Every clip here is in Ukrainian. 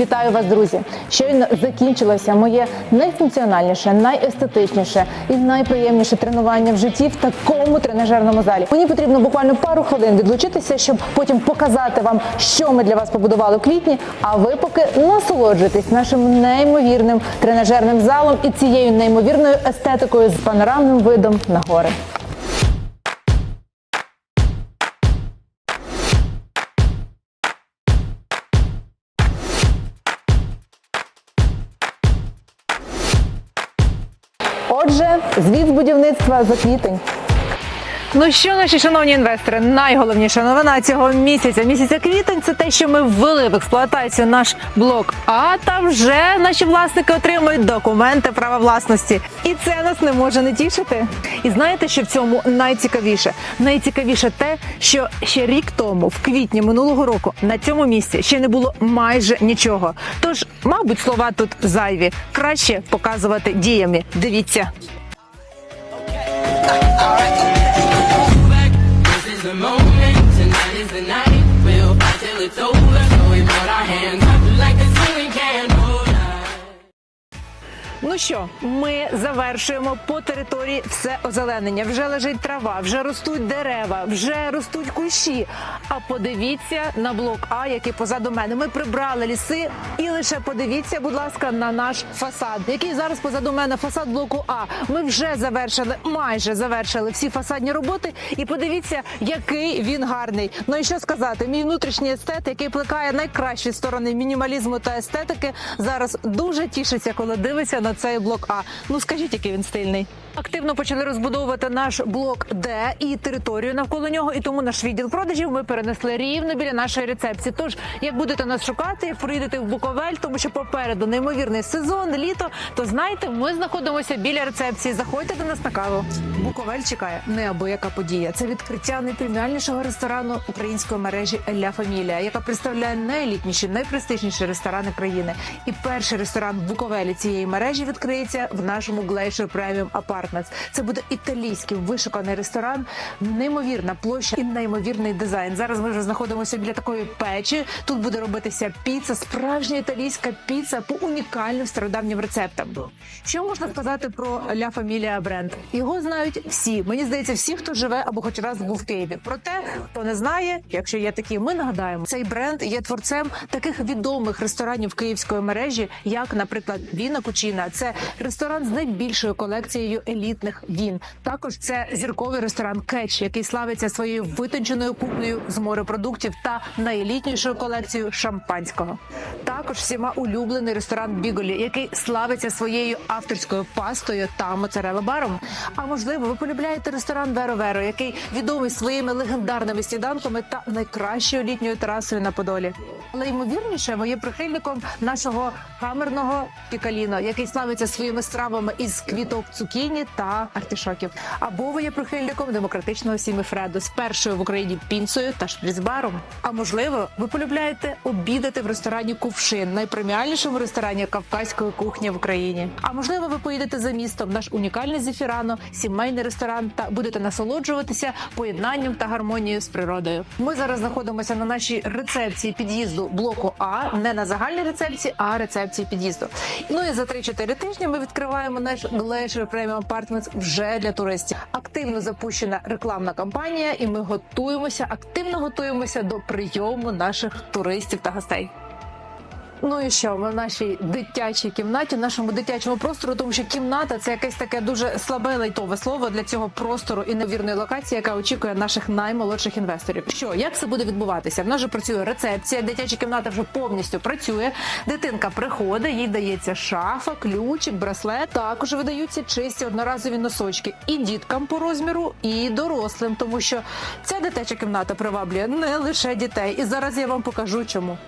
Вітаю вас, друзі! Щойно закінчилося моє найфункціональніше, найестетичніше і найприємніше тренування в житті в такому тренажерному залі. Мені потрібно буквально пару хвилин відлучитися, щоб потім показати вам, що ми для вас побудували в квітні. А ви поки насолоджуєтесь нашим неймовірним тренажерним залом і цією неймовірною естетикою з панорамним видом на гори. Отже, звіт з будівництва за квітень. Ну що, наші шановні інвестори, найголовніша новина цього місяця, місяця квітень, це те, що ми ввели в експлуатацію наш блок. А та вже наші власники отримують документи права власності, і це нас не може не тішити. І знаєте, що в цьому найцікавіше? Найцікавіше те, що ще рік тому, в квітні минулого року, на цьому місці ще не було майже нічого. Тож, мабуть, слова тут зайві. Краще показувати діями. Дивіться. This tonight. We'll fight till it's over. So we put our hands Ну що, ми завершуємо по території все озеленення. Вже лежить трава, вже ростуть дерева, вже ростуть кущі. А подивіться на блок А, який позаду мене. Ми прибрали ліси, і лише подивіться, будь ласка, на наш фасад, який зараз позаду мене фасад блоку А. Ми вже завершили, майже завершили всі фасадні роботи. І подивіться, який він гарний. Ну і що сказати, мій внутрішній естет, який плекає найкращі сторони мінімалізму та естетики, зараз дуже тішиться, коли дивиться на цей блок А. Ну скажіть, який він стильний. Активно почали розбудовувати наш блок Д і територію навколо нього. І тому наш відділ продажів ми перенесли рівно біля нашої рецепції. Тож, як будете нас шукати, як приїдете в Буковель, тому що попереду неймовірний сезон, літо, то знайте, ми знаходимося біля рецепції. Заходьте до нас на каву. Буковель чекає неабияка подія. Це відкриття найпреміальнішого ресторану української мережі Ля Фамілія, яка представляє найелітніші, найпрестижніші ресторани країни. І перший ресторан в Буковелі цієї мережі відкриється в нашому Glacier Premium Apartments. Це буде італійський вишуканий ресторан, неймовірна площа і неймовірний дизайн. Зараз ми вже знаходимося біля такої печі. Тут буде робитися піца, справжня італійська піца по унікальним стародавнім рецептам. Що можна сказати про Ля Фамілія бренд? Його знають всі. Мені здається, всі, хто живе або хоч раз був в Києві. Проте, хто не знає, якщо є такі, ми нагадаємо, цей бренд є творцем таких відомих ресторанів київської мережі, як, наприклад, Віна Кучина. Це ресторан з найбільшою колекцією елітних він. Також це зірковий ресторан Кетч, який славиться своєю витонченою кухнею з морепродуктів та найелітнішою колекцією шампанського. Також всіма улюблений ресторан Біголі, який славиться своєю авторською пастою та моцарелла баром. А можливо, ви полюбляєте ресторан Веро Веро, який відомий своїми легендарними сніданками та найкращою літньою терасою на Подолі. Але ймовірніше, ви є прихильником нашого камерного пікаліно, який славиться своїми стравами із квіток цукіні та артишоків. Або ви є прихильником демократичного сімі Фредо з першою в Україні пінцею та шприцбаром. А можливо, ви полюбляєте обідати в ресторані Кувшин, найпреміальнішому ресторані кавказької кухні в Україні. А можливо, ви поїдете за містом наш унікальний зефірано, сімейний ресторан та будете насолоджуватися поєднанням та гармонією з природою. Ми зараз знаходимося на нашій рецепції під'їзду блоку А, не на загальній рецепції, а рецепції під'їзду. Ну і за 3-4 тижні ми відкриваємо наш Glacier Premium Apartments вже для туристів. Активно запущена рекламна кампанія, і ми готуємося, активно готуємося до прийому наших туристів та гостей. Ну і що ми в нашій дитячій кімнаті, нашому дитячому простору, тому що кімната це якесь таке дуже слабе лайтове слово для цього простору і невірної локації, яка очікує наших наймолодших інвесторів. Що як це буде відбуватися? В нас же працює рецепція, дитяча кімната вже повністю працює. Дитинка приходить, їй дається шафа, ключик, браслет. Також видаються чисті одноразові носочки і діткам по розміру, і дорослим, тому що ця дитяча кімната приваблює не лише дітей. І зараз я вам покажу, чому.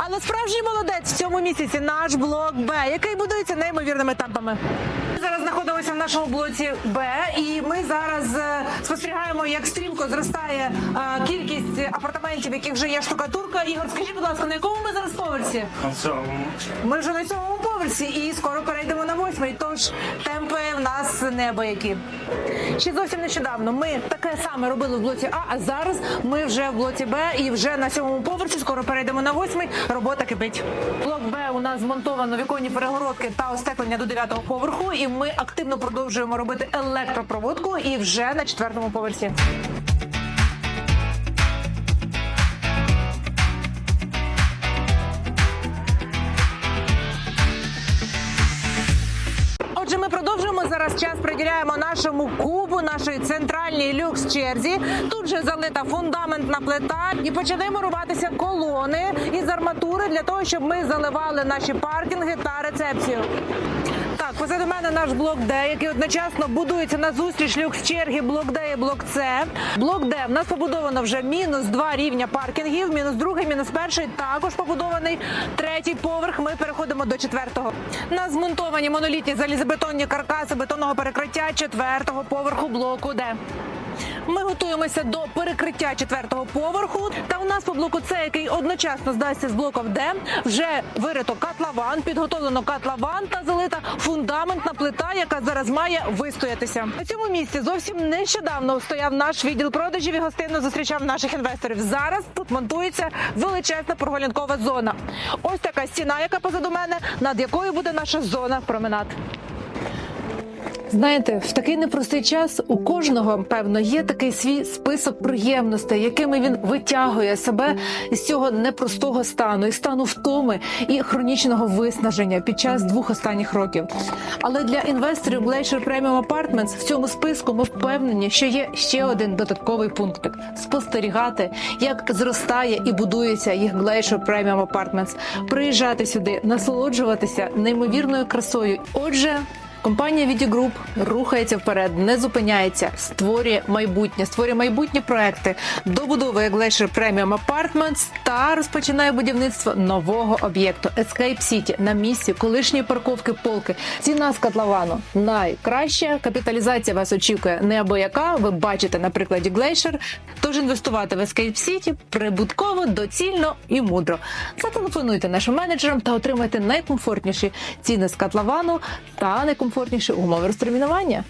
Але справжній молодець в цьому місяці наш блок Б, який будується неймовірними темпами. Ми зараз знаходимося в нашому блоці Б, і ми зараз е, спостерігаємо, як стрімко зростає е, кількість апартаментів, яких вже є штукатурка. Ігор, скажіть, будь ласка, на якому ми зараз поверсі? На цьому Ми вже на сьомому поверсі і скоро перейдемо на восьмий. Тож темпи в нас неабиякі. Ще зовсім нещодавно ми таке саме робили в блоці А, а зараз ми вже в блоці Б і вже на сьомому поверсі. Скоро перейдемо на восьмий. Робота кипить. Блок Б у нас змонтовано віконні перегородки та остеклення до дев'ятого поверху. І ми активно продовжуємо робити електропроводку і вже на четвертому поверсі. Зараз час. Приділяємо нашому кубу, нашої центральній люкс черзі. Тут же залита фундаментна плита, і починаємо рубатися колони із арматури для того, щоб ми заливали наші паркінги та рецепцію. Так, позаду мене наш блок Д, який одночасно будується на зустріч люкс черги блок Д і блок С. Блок Д в нас побудовано вже мінус два рівня паркінгів, мінус другий, мінус перший також побудований. Третій поверх. Ми переходимо до четвертого. На змонтовані монолітні залізобетонні каркаси бетонного перекриття четвертого поверху блоку Д. Ми готуємося до перекриття четвертого поверху. Та у нас по блоку С, який одночасно здасться з блоком Д, вже вирито котлован, підготовлено котлован та залита фундаментна плита, яка зараз має вистоятися. На цьому місці зовсім нещодавно стояв наш відділ продажів і гостинно зустрічав наших інвесторів. Зараз тут монтується величезна прогулянкова зона. Ось така стіна, яка позаду мене, над якою буде наша зона променад. Знаєте, в такий непростий час у кожного певно є такий свій список приємностей, якими він витягує себе з цього непростого стану, і стану втоми і хронічного виснаження під час двох останніх років. Але для інвесторів Glacier Premium Apartments в цьому списку ми впевнені, що є ще один додатковий пунктик спостерігати, як зростає і будується їх Glacier Premium Apartments, приїжджати сюди, насолоджуватися неймовірною красою. Отже. Компанія VD Group рухається вперед, не зупиняється, створює майбутнє, створює майбутні проекти, добудовує Glacier Premium Apartments та розпочинає будівництво нового об'єкту Escape City на місці колишньої парковки полки. Ціна з котловану найкраща. Капіталізація вас очікує неабияка. Ви бачите на прикладі Glacier. Тож інвестувати в Escape City прибутково, доцільно і мудро. Зателефонуйте нашим менеджерам та отримайте найкомфортніші ціни з котловану та найкомфортніші умови розтермінування.